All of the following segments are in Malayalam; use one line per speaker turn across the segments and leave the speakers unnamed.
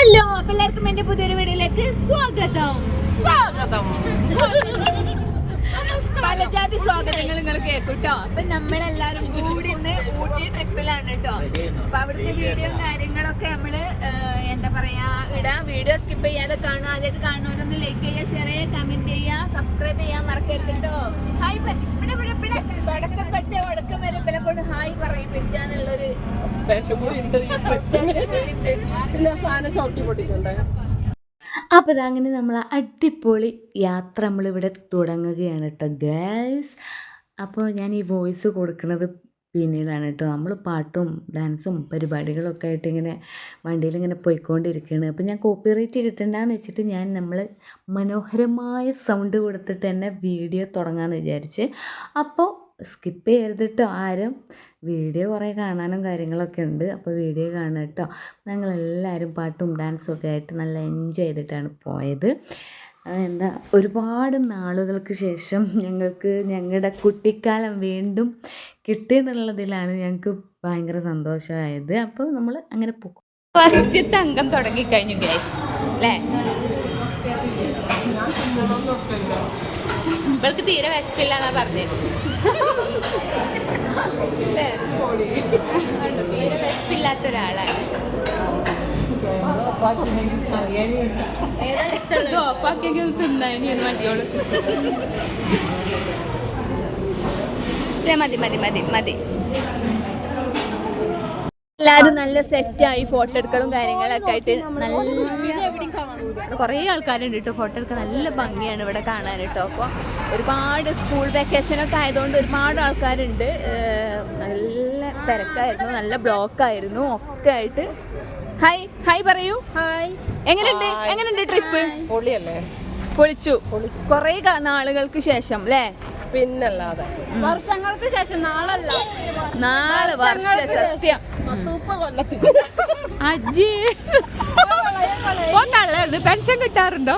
ഹലോ എല്ലാവർക്കും എന്റെ പുതിയൊരു വീഡിയോയിലേക്ക് സ്വാഗതം.
സ്വാഗതം.
പലജാതി സ്വാഗതങ്ങൾ നിങ്ങൾ കേൾക്കൂട്ടോ. അപ്പൊ നമ്മളെല്ലാരും കൂടി ഇന്ന് ഊട്ടി ട്രിപ്പിലാണ് കേട്ടോ അപ്പൊ അവിടുത്തെ വീഡിയോ കാര്യങ്ങളൊക്കെ നമ്മൾ എന്താ പറയാ ഇടാം. വീഡിയോ സ്കിപ്പ് ചെയ്യാതെ കാണുക. ആദ്യമായിട്ട് കാണുന്നവരൊന്ന് ലൈക്ക് ചെയ്യുക ഷെയർ ചെയ്യുക കമന്റ് ചെയ്യുക സബ്സ്ക്രൈബ് ചെയ്യാൻ മറക്കരുത് കേട്ടോ ഹായ് ഇവിടെ ഇവിടെ ഇവിടെ. വടക്കം പറ്റ വടക്കം വരെ ഇവരെ കൊണ്ട് ഹായ് പറയിപ്പിച്ചാന്നുള്ളൊരു
പിന്നെ സാധനം ചവിട്ടി പൊട്ടിച്ചുണ്ട്
അപ്പോൾ അതങ്ങനെ നമ്മൾ അടിപൊളി യാത്ര നമ്മളിവിടെ തുടങ്ങുകയാണ് കേട്ടോ ഗേൾസ് അപ്പോൾ ഞാൻ ഈ വോയിസ് കൊടുക്കുന്നത് പിന്നീടാണ് കേട്ടോ നമ്മൾ പാട്ടും ഡാൻസും പരിപാടികളൊക്കെ ആയിട്ട് ഇങ്ങനെ വണ്ടിയിൽ ഇങ്ങനെ പോയിക്കൊണ്ടിരിക്കുകയാണ് അപ്പോൾ ഞാൻ കോപ്പിറൈറ്റ് കിട്ടണ്ടെന്ന് വെച്ചിട്ട് ഞാൻ നമ്മൾ മനോഹരമായ സൗണ്ട് കൊടുത്തിട്ട് തന്നെ വീഡിയോ തുടങ്ങാമെന്ന് വിചാരിച്ച്. അപ്പോൾ സ്കിപ്പ് ചെയ്യരുത് കേട്ടോ ആരും. വീഡിയോ കുറേ കാണാനും കാര്യങ്ങളൊക്കെ ഉണ്ട്. അപ്പോൾ വീഡിയോ കാണുക കേട്ടോ ഞങ്ങളെല്ലാവരും പാട്ടും ഡാൻസും ഒക്കെ ആയിട്ട് നല്ല എൻജോയ് ചെയ്തിട്ടാണ് പോയത്. എന്താ ഒരുപാട് നാളുകൾക്ക് ശേഷം ഞങ്ങൾക്ക് ഞങ്ങളുടെ കുട്ടിക്കാലം വീണ്ടും കിട്ടിയെന്നുള്ളതിലാണ് ഞങ്ങൾക്ക് ഭയങ്കര സന്തോഷമായത്. അപ്പോൾ നമ്മൾ അങ്ങനെ പോകും
ഫസ്റ്റത്തെ അംഗം തുടങ്ങിക്കഴിഞ്ഞു ഗൈസ് അല്ലേ ഇവൾക്ക് തീരെ വിശപ്പില്ല എന്നാ പറഞ്ഞത്? തീരെ വിശപ്പില്ലാത്ത ഒരാളാണ് ഏതാ ഇഷ്ടമുള്ളത്?
ഓപ്പാക്കിയെങ്കിൽ തിന്നാനി മറ്റോൾ
ദേ മതി മതി മതി മതി എല്ലാരും നല്ല സെറ്റ് ആയി ഫോട്ടോ എടുക്കലും കാര്യങ്ങളൊക്കെ ആയിട്ട് നല്ല കുറേ ആൾക്കാരുണ്ട് കേട്ടോ. ഫോട്ടോ എടുക്കാൻ നല്ല ഭംഗിയാണ് ഇവിടെ കാണാൻ കേട്ടോ. അപ്പോൾ ഒരുപാട് സ്കൂൾ വെക്കേഷൻ ഒക്കെ ആയതുകൊണ്ട് ഒരുപാട് ആൾക്കാരുണ്ട്. നല്ല തിരക്കായിരുന്നു. നല്ല ബ്ലോക്ക് ആയിരുന്നു ഒക്കെ ആയിട്ട്. ഹായ് ഹായ് പറയൂ. ഹായ് എങ്ങനെയുണ്ട്? എങ്ങനെയുണ്ട് ട്രിപ്പ്
പൊളിയല്ലേ?
പൊളിച്ചു. കുറേ നാളുകൾക്ക് ശേഷം അല്ലേ
പിന്നല്ലാതെ.
വർഷങ്ങൾക്ക് ശേഷം നാളല്ല. നാല് വർഷം സത്യം. അജി. ഓ പെൻഷൻ കിട്ടാറുണ്ടോ?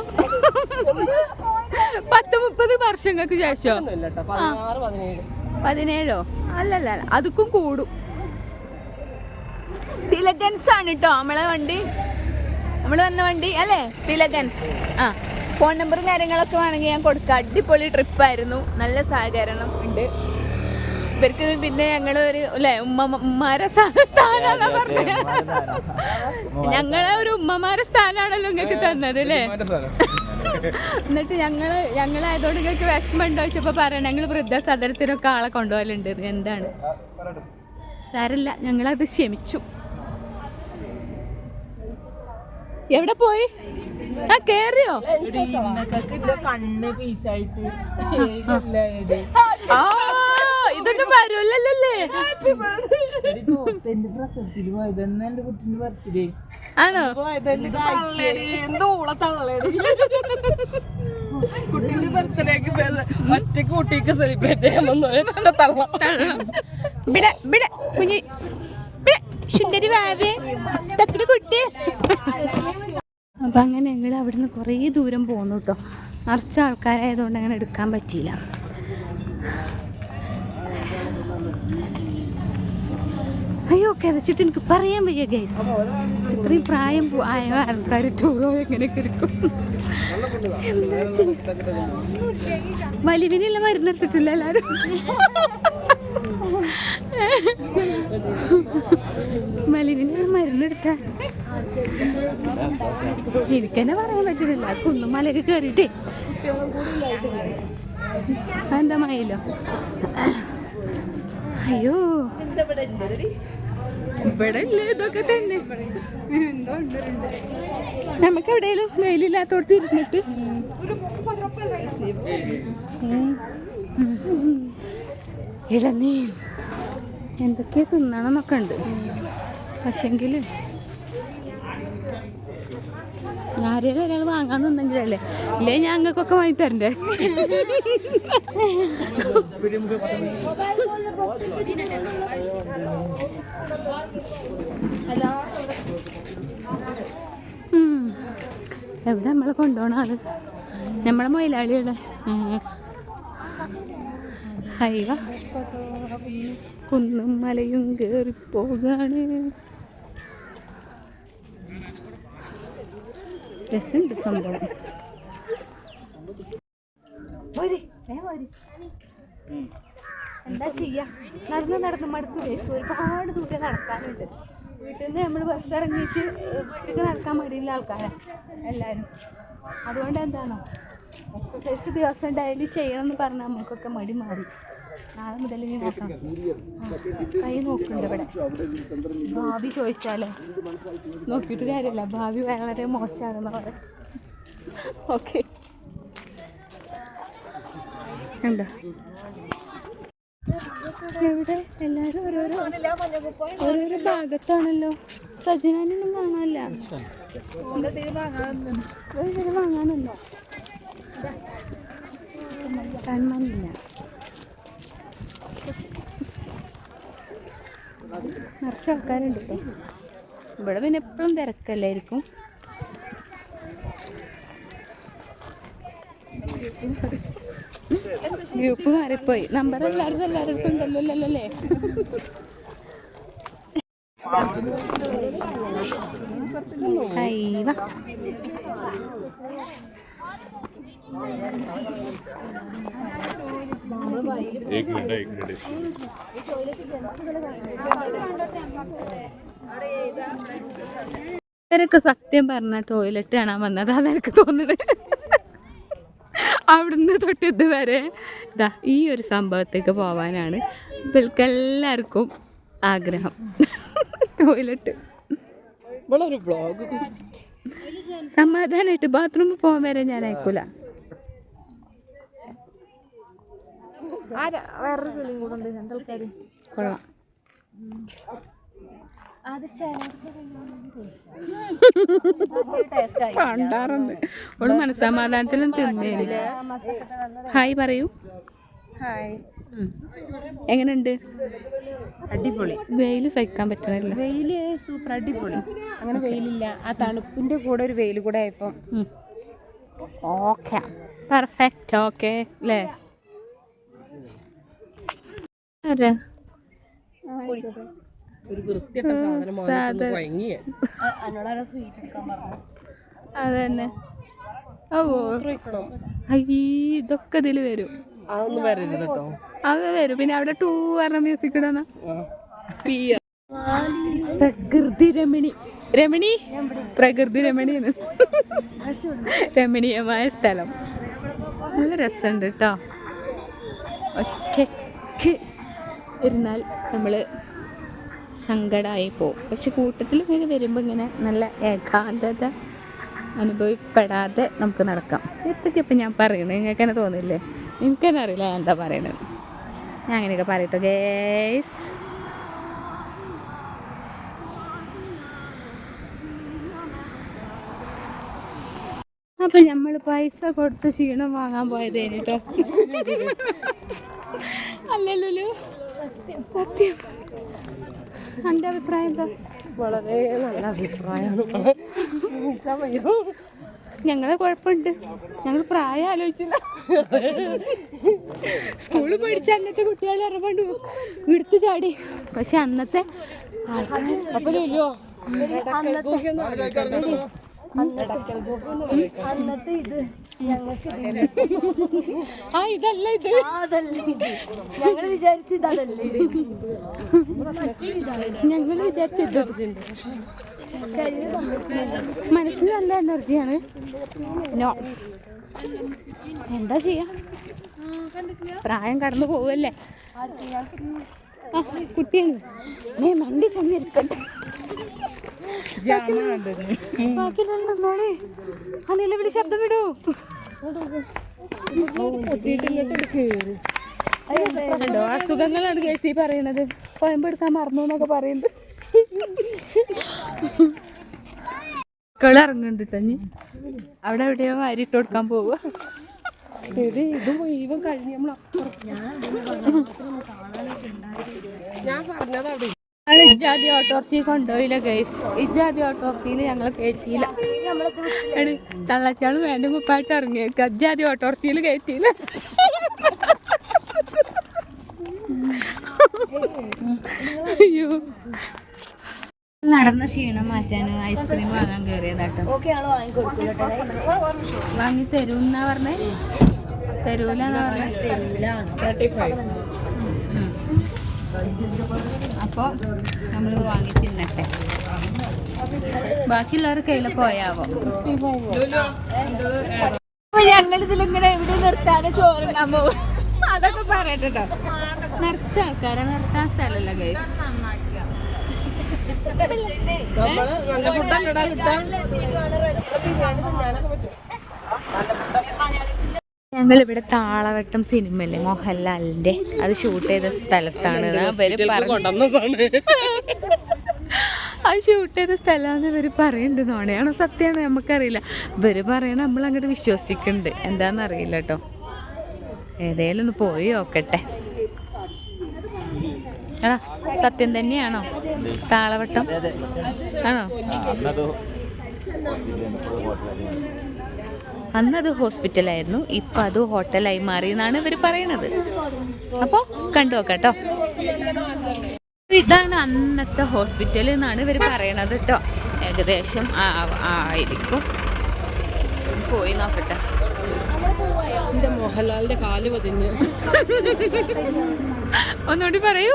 പത്ത് മുപ്പത് വർഷങ്ങൾക്ക് ശേഷം?
പതിനേഴ്?
അല്ലല്ല അല്ല അതുക്കും കൂടും. തിലകൻസ് ആണ് കേട്ടോ നമ്മളെ വണ്ടി. നമ്മൾ വന്ന വണ്ടി അല്ലേ? തിലകൻസ് ആ. ഫോൺ നമ്പറും കാര്യങ്ങളൊക്കെ വേണമെങ്കിൽ ഞാൻ കൊടുക്കാം. അടിപൊളി ട്രിപ്പായിരുന്നു നല്ല സഹകരണം ഉണ്ട്. ഇവർക്ക് പിന്നെ ഞങ്ങൾ ഒരു അല്ലേ ഉമ്മമാരെ ഉമ്മാരെ സ്ഥാനാണോ പറഞ്ഞത്. ഞങ്ങളെ ഒരു ഉമ്മമാരെ സ്ഥാനാണല്ലോ നിങ്ങൾക്ക് തന്നത് അല്ലേ? എന്നിട്ട് ഞങ്ങൾ ഞങ്ങളായതുകൊണ്ട് നിങ്ങൾക്ക് വിഷമം ഉണ്ടോ ചോദിച്ചപ്പോ പറയണം ഞങ്ങൾ വൃദ്ധസദനത്തിനൊക്കെ ആളെ കൊണ്ടുപോകലുണ്ട്. എന്താണ്? സാരല്ല ഞങ്ങളത് ക്ഷമിച്ചു. എവിടെ പോയി? ആ കേറിയോ?
കണ്ണ് പീസായിട്ട്
ആ. ഇതൊന്നും വരുമല്ലേ
പ്രസവത്തിൽ പോയതെന്ന് എന്റെ കുട്ടിന്റെ ബർത്ത്ഡേ
ആണോ?
കുട്ടിന്റെ ബർത്ത്ഡേക്ക് കുട്ടിക്ക് സെലിബ്രേറ്റ് എന്റെ തള്ള.
ബിട ബിട കുഞ്ഞി. ബിട സുന്ദരി വാവേ. തക്കടി കുട്ടി. അപ്പം അങ്ങനെ ഞങ്ങൾ അവിടുന്ന് കുറേ ദൂരം പോന്നു കേട്ടോ. നിറച്ച ആൾക്കാരായതുകൊണ്ട് അങ്ങനെ എടുക്കാൻ പറ്റിയില്ല. അയ്യോ കിതച്ചിട്ട് എനിക്ക് പറയാൻ വയ്യ ഗൈസ് ഇത്രയും പ്രായം ആയ ആൾക്കാർ ടൂറോ എങ്ങനെയൊക്കെ ഇരിക്കും. വലിവിനുള്ള മരുന്നെടുത്തിട്ടില്ല എല്ലാവരും മലിവിന് മരുന്നെടുത്ത എനിക്കെന്നെ പറയാൻ പറ്റുന്നില്ല കുന്നും മലക്ക് കയറിയിട്ടേ. എന്താ മയിലോ? അയ്യോ. ഇവിടെ ഇല്ലേ ഇതൊക്കെ തന്നെ? നമുക്ക് എവിടെയെങ്കിലും വെയിലില്ലാത്തോടത്ത് ഇരുന്നിട്ട്. ഇളനീ എന്തൊക്കെയാ തിന്നണമെന്നൊക്കെ ഉണ്ട്. പക്ഷെങ്കിൽ ആരെങ്കിലും ഒരാൾ വാങ്ങാൻ നിന്നെങ്കിലല്ലേ? ഇല്ലേ ഞങ്ങൾക്കൊക്കെ വാങ്ങി തരണ്ടേ? എവിടെ നമ്മളെ കൊണ്ടുപോകണം അത്? നമ്മളെ മൊയിലാളിയുടെ ഹൈവ. കുന്നും മലയും കയറി പോകാണ് രസമുണ്ട് സംഭവം. എന്താ ചെയ്യാ? നടന്ന് നടന്ന് മടുത്തു. ഒരുപാട് ദൂരെ നടക്കാനുണ്ട്. വീട്ടിൽ നിന്ന് നമ്മൾ ബസ് ഇറങ്ങിയിട്ട് വീട്ടിലേക്ക് നടക്കാൻ മടിയുള്ള ആൾക്കാരാണ് എല്ലാവരും അതുകൊണ്ട് എന്താണോ? എക്സസൈസ് ദിവസം ഡെയിലി ചെയ്യണമെന്ന് പറഞ്ഞാൽ നമുക്കൊക്കെ മടി മാറി. നാളെ മുതൽ ഇനി നോക്കാം ആ, കൈ നോക്കുന്നുണ്ട് ഇവിടെ. ഭാവി ചോദിച്ചാലോ? നോക്കിയിട്ട് കാര്യമില്ല. ഭാവി വളരെ മോശമാണെന്ന് പറയാം. ഓക്കെ. ഉണ്ടോ എവിടെ എല്ലാരും ഓരോരോ ഓരോരോ ഭാഗത്താണല്ലോ. സജനാനൊന്നും കാണാനില്ല. ഇവിടെ വാങ്ങാനല്ലോ നിറച്ച ആൾക്കാരുണ്ട് കേട്ടോ ഇവിടെ പിന്നെ എപ്പോഴും തിരക്കല്ലായിരിക്കും. ഗ്രൂപ്പ് മാറിപ്പോയി നമ്പർ എല്ലാവരും എല്ലാവരും ഉണ്ടല്ലോ അല്ലേ അയ്യ
एक मिनट एक मिनट
ഇവരൊക്കെ സത്യം പറഞ്ഞ ടോയ്ലറ്റ് കാണാൻ വന്നതാന്ന് എനിക്ക് തോന്നുന്നത് അവിടുന്ന് തൊട്ട് ഇതുവരെ ഇതാ ഈ ഒരു സംഭവത്തേക്ക് പോവാനാണ് എല്ലാവർക്കും ആഗ്രഹം. ടോയ്ലറ്റ്
ഇവളൊരു ബ്ലോഗ്
സമാധാനമായിട്ട് ബാത്റൂമിൽ പോകാൻ വരെ ഞാൻ അയക്കൂല.
വേറൊരു
കൊള്ളാം. കണ്ടാറുണ്ട്. ഓൾ മനസ്സമാധാനത്തിലും തിന്നില്ല ഹായ് പറയൂ.
ഹായ്.
എങ്ങനെയുണ്ട്?
അടിപൊളി.
വെയിൽ സഹിക്കാൻ പറ്റണില്ല.
വെയിൽ സൂപ്പർ അടിപൊളി. അങ്ങനെ വെയിലില്ല. ആ തണുപ്പിന്റെ കൂടെ ഒരു വെയിൽ കൂടെ ആയപ്പോ.
ഓക്കെ. Perfect okay. അല്ലേ ആരാ?
ഒരു വൃത്തിയിട്ട സാധനം
അതന്നെ. അയ്യേ ഇതൊക്കെ ഇതിൽ വരും.
അതൊന്നും വരരുത് കേട്ടോ.
അത് വരും. പിന്നെ അവിടെ ടൂ പറഞ്ഞ മ്യൂസിക് ഇടണ പ്രകൃതി രമണി. രമണി? പ്രകൃതി രമണി രമണീയമായ സ്ഥലം. നല്ല രസമുണ്ട് കേട്ടോ ഒറ്റയ്ക്ക് ഇരുന്നാൽ നമ്മൾ സങ്കടമായി പോകും. പക്ഷെ കൂട്ടത്തിൽ ഇങ്ങനെ വരുമ്പോൾ ഇങ്ങനെ നല്ല ഏകാന്തത അനുഭവപ്പെടാതെ നമുക്ക് നടക്കാം. എത്തൊക്കെ ഇപ്പം ഞാൻ പറയുന്നത് നിങ്ങൾക്ക് തന്നെ തോന്നില്ലേ? എനിക്കെന്നെ അറിയില്ല എന്താ പറയണത്? ഞാൻ അങ്ങനെയൊക്കെ പറയട്ടോ ഗേസ് അപ്പൊ നമ്മൾ പൈസ കൊടുത്ത് ക്ഷീണം വാങ്ങാൻ പോയത് കേട്ടോ അല്ലല്ലോ സത്യം എന്റെ അഭിപ്രായം എന്താ?
വളരെ നല്ല അഭിപ്രായമാണ്
ഞങ്ങളെ കുഴപ്പമുണ്ട്. ഞങ്ങൾ പ്രായം ആലോചിച്ചില്ല. സ്കൂളിൽ പഠിച്ച അന്നത്തെ കുട്ടികളെ ഇറങ്ങാണ്ട് എടുത്തു ചാടി. പക്ഷെ അന്നത്തെ അന്നത്തെ
അപ്പൊ ലുലോ.
ആ ഇതല്ല ഇത്.
ഞങ്ങൾ വിചാരിച്ചത്
മനസ്സിൽ നല്ല എനർജിയാണ്. നോ. എന്താ ചെയ്യാ? പ്രായം കടന്നു പോവല്ലേ? കുട്ടിയാണ്. മേ മണ്ടി ചെന്നിരിക്കട്ടെ. ആ നിലവിളി ശബ്ദം വിടൂ. അസുഖങ്ങളാണ് കേസി പറയുന്നത്. കോയമ്പ് എടുക്കാൻ മറന്നു എന്നൊക്കെ പറയുന്നത്. മക്കൾ ഇറങ്ങുന്നുണ്ട് തന്നെ അവിടെ എവിടെയോ അരിട്ട് കൊടുക്കാൻ പോവുക
ഇത് ഇത് മുഴുവൻ കഴിഞ്ഞ് നമ്മൾ ഞാൻ പറഞ്ഞത് അവിടെ
ഞങ്ങൾ ഇജാതി ഓട്ടോറിക്ഷയിൽ കൊണ്ടുപോയില്ല ഗൈസ് ഇജാതി ഓട്ടോറിക്ഷയിൽ ഞങ്ങൾ കയറ്റിയില്ല എടി തള്ളച്ചാൾ വേണ്ട മുപ്പായിട്ട് ഇറങ്ങിയേക്ക്. അജാതി ഓട്ടോറിക്ഷയിൽ കയറ്റിയില്ല അയ്യോ. നടന്ന ക്ഷീണം മാറ്റാൻ ഐസ്ക്രീം വാങ്ങാൻ കയറിയതാട്ടോ
ഓക്കെ ആണോ വാങ്ങിക്കൊടുക്കൂല
വാങ്ങി തരൂന്നാ പറഞ്ഞേ? ഉം. അപ്പോൾ നമ്മൾ വാങ്ങി തിന്നട്ടെ ബാക്കിയുള്ളവർ കയ്യിൽ പോയാവോ
ഞങ്ങൾ ഇതിലിങ്ങനെ എവിടെ നിർത്താതെ ചോറുണ്ടാൻ പോകും അതൊക്കെ പറയട്ടെ
നിറച്ച ആൾക്കാരെ നിർത്താൻ സ്ഥലമല്ല കൈ
നല്ല ഫുഡാണ് കിട്ടാൻ
ഞങ്ങൾ ഇവിടെ താളവട്ടം സിനിമയില്ലേ മോഹൻലാലിന്റെ അത് ഷൂട്ട് ചെയ്ത സ്ഥലത്താണ്. ആ ഷൂട്ട് ചെയ്ത സ്ഥലമാണെന്ന് ഇവർ പറയുന്നുണ്ട് നോണയാണോ സത്യമാണോ നമുക്കറിയില്ല. ഇവർ പറയണ നമ്മൾ അങ്ങോട്ട് വിശ്വസിക്കുന്നുണ്ട്. എന്താണെന്നറിയില്ല കേട്ടോ ഏതേലും ഒന്ന് പോയി നോക്കട്ടെ. ആ സത്യം തന്നെയാണോ? താളവട്ടം? ആണോ? അന്നത് ഹോസ്പിറ്റലായിരുന്നു. ഇപ്പം അത് ഹോട്ടലായി മാറി എന്നാണ് ഇവർ പറയണത്. അപ്പോൾ കണ്ടു നോക്കട്ടോ ഇതാണ് അന്നത്തെ ഹോസ്പിറ്റൽ എന്നാണ് ഇവർ പറയണത് കേട്ടോ ഏകദേശം ആയിരിക്കും. പോയി നോക്കട്ടെ.
എന്റെ മോഹൻലാലിന്റെ കാൽ പതിഞ്ഞ്.
ഒന്നുകൂടി പറയൂ.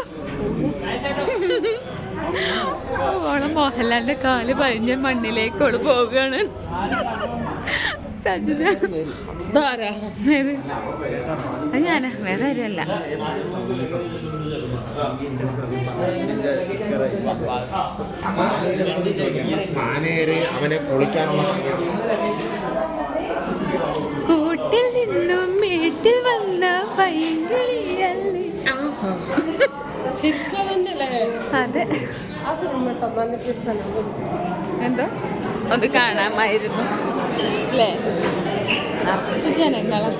ഓളം മോഹൻലാലിന്റെ കാൽ പതിഞ്ഞ് മണ്ണിലേക്ക് ഓൾ പോവുകയാണ് സജിത
ഇതാരാ?
ഏത്? അത് ഞാനാ വേറെ ആരുമല്ല.
അവനെ പൊളിക്കാനുള്ള
കൂട്ടിൽ നിന്നും വീട്ടിൽ വന്ന പൈങ്കിളിയല്ലേ? അതെ. എന്തോ? അത് കാണാമായിരുന്നു. അല്ലേ നിറച്ച് ജനങ്ങളും.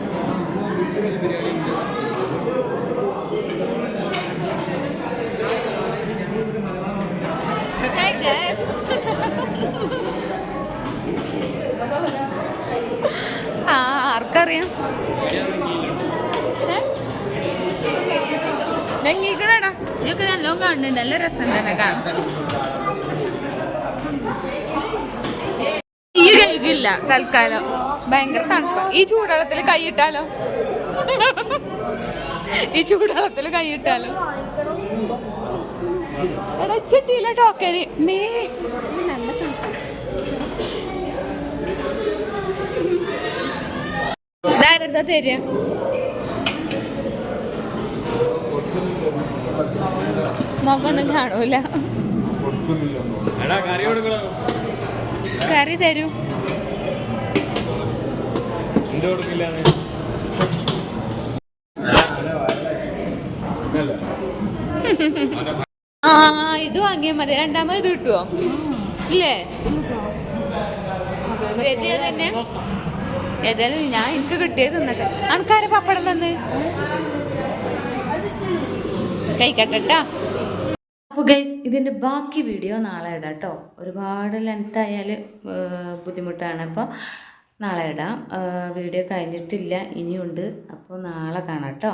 ആ ആർക്കറിയാം? ഞങ്ങിക്കണടാ ഇതൊക്കെ നല്ലോണം കാണുന്നുണ്ട് നല്ല രസം തന്നെ കാണാൻ. ഈ കഴുകില്ല തൽക്കാലം. ഭയങ്കര തണുപ്പ. ഈ ചൂടുവെള്ളത്തിൽ കൈയിട്ടാലോ ഈ ചൂടുവെള്ളത്തിൽ കൈയിട്ടാലോ എടാ ചിട്ടിയില്ല ടോക്കന്. മേ. നല്ല തണുപ്പ് ഇതാരെന്താ തരിക? മുഖമൊന്നും കാണൂല. കറി തരൂ. ആ ഇത് വാങ്ങിയാൽ മതി. രണ്ടാമത് ഇത് കിട്ടുമോ ഇല്ലേ? തന്നെ? ഏതായാലും ഞാൻ എനിക്ക് കിട്ടിയത് തിന്നട്ടെ. ആൾക്കാരെ പപ്പടം തന്ന്? കഴിക്കട്ടെട്ടാ അപ്പോൾ ഗൈസ് ഇതിന്റെ ബാക്കി വീഡിയോ നാളെ ഇടാം കേട്ടോ ഒരുപാട് ലെങ്ത് ആയാൽ ബുദ്ധിമുട്ടാണ്. അപ്പോൾ നാളെ ഇടാം. വീഡിയോ കഴിഞ്ഞിട്ടില്ല ഇനിയുണ്ട്. അപ്പോൾ നാളെ കാണാം കേട്ടോ